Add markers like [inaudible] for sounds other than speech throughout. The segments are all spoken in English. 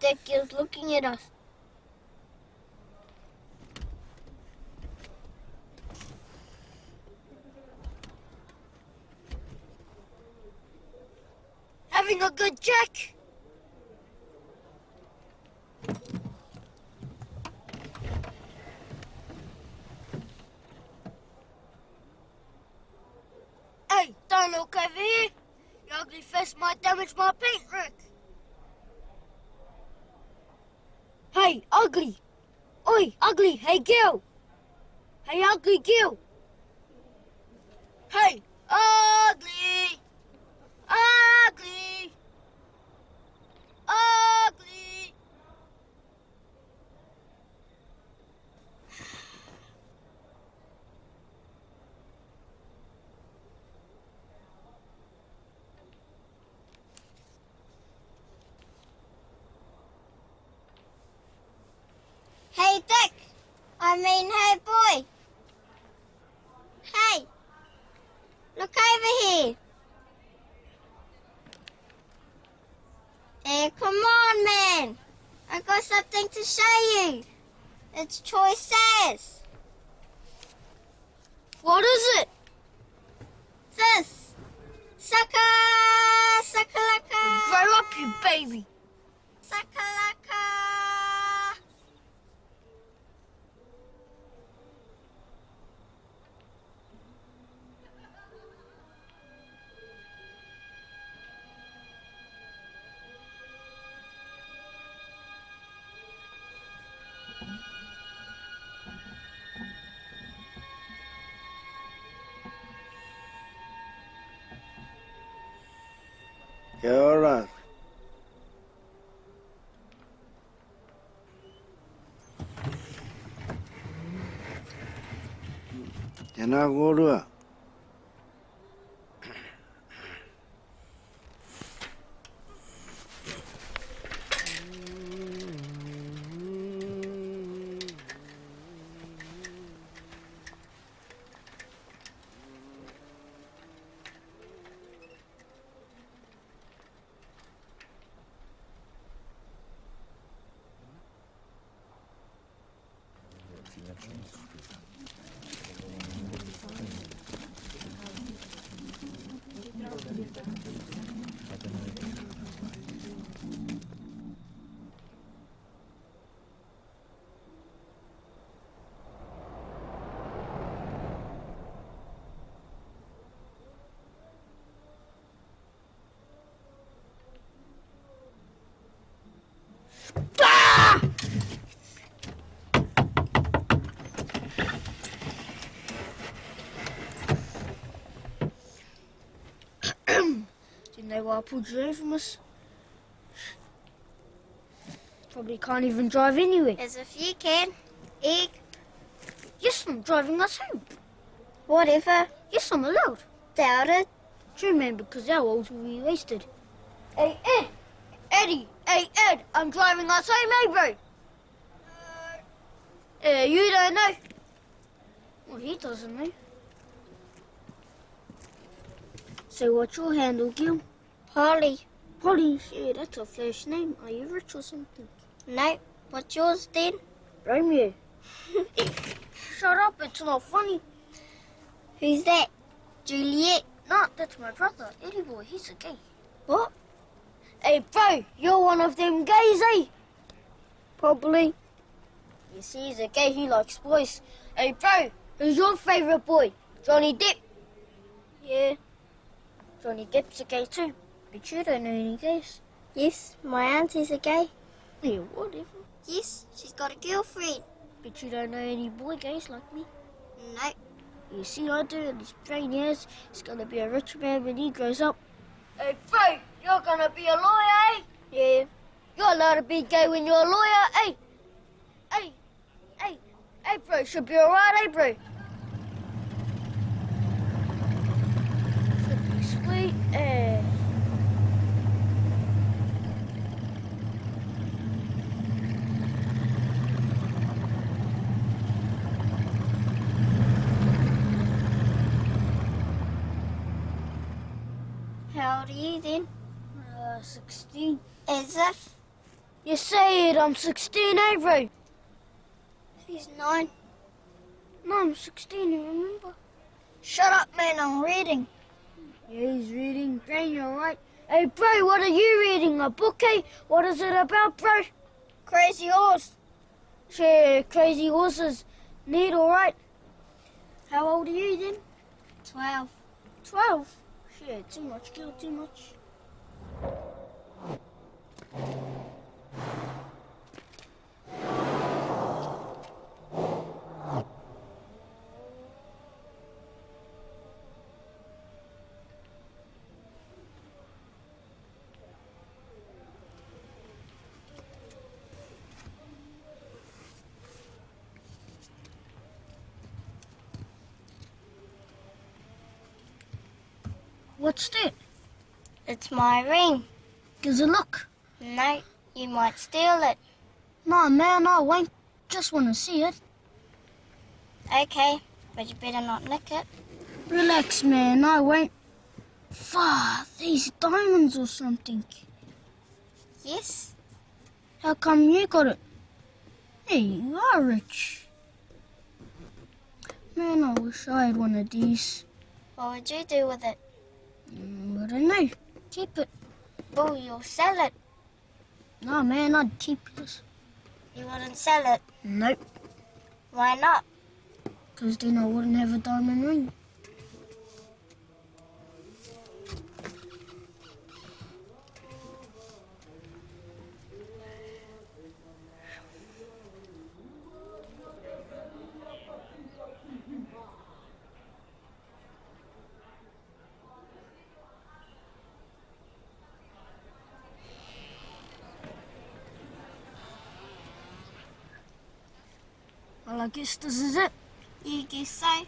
Dick is looking at us. Good check. Hey, don't look over here. Your ugly face might damage my paint rack. Hey, ugly. Oi, ugly. Hey, girl. Hey, ugly girl. Hey, ugly. Ugly. Ugly. Hey, Dick. I mean, hey, boy. Hey. Look over here. Hey, come on, man. I got something to show you. It's choices. What is it? Yeah, all right. Didn't they why I pulled you away from us? Probably can't even drive anyway. As if you can. Egg. Yes, I'm driving us home. Whatever. Yes, I'm allowed. Doubt it. True, man, because our old will be wasted. Hey, Ed! Eddie! Hey, Ed! I'm driving us home, hey, bro! Uh, you don't know. Well, he doesn't know. So what's your handle, Gil? Polly. Polly, yeah, that's a flash name. Are you rich or something? No. What's yours then? Romeo. [laughs] Shut up, it's not funny. Who's that? Juliet. No, that's my brother, Eddie boy, he's a gay. What? Hey, bro, you're one of them gays, eh? Probably. You see, he's a gay, he likes boys. Hey, bro, who's your favourite boy? Johnny Depp? Yeah. Johnny Depp's a gay too. But you don't know any gays. Yes, my auntie's a gay. Yeah, whatever. Yes, she's got a girlfriend. But you don't know any boy gays like me. No. You see, I do, and his brain years. He's gonna be a rich man when he grows up. Hey, bro, you're gonna be a lawyer, eh? Yeah. You're allowed to be gay when you're a lawyer, eh? Hey, hey, hey, bro, should be alright, eh, bro? Should be sweet, eh? How old are you then? Uh, 16. As if. You said I'm 16, eh, bro? He's nine. No, I'm 16, you remember? Shut up, man. I'm reading. Yeah, he's reading. Jane, you're right. Hey, bro, what are you reading? A book, eh? What is it about, bro? Crazy horse. Share crazy horses. Neat, all right. How old are you then? Twelve. 12. Shit, too much, girl, too much. What's that? It's my ring. Gives a look. No, you might steal it. No, man, I won't. Just want to see it. Okay, but you better not nick it. Relax, man, I won't. Fuck, these diamonds or something. Yes. How come you got it? Hey, you are rich. Man, I wish I had one of these. What would you do with it? Mm, I don't know. Keep it. Oh, you'll sell it. No, man, I'd keep this. You wouldn't sell it. Nope, Why not? because then I wouldn't have a diamond ring. Well, I guess this is it. You guess so.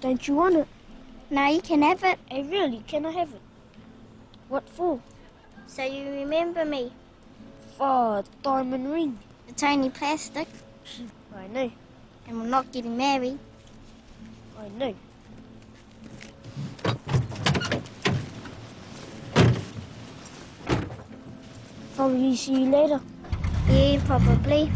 Don't you want it? Now you can have it. Hey, really, can I have it? What for? So you remember me. For a diamond ring. It's only plastic, I know, and we're not getting married. I know. Probably see you later. Yeah, probably.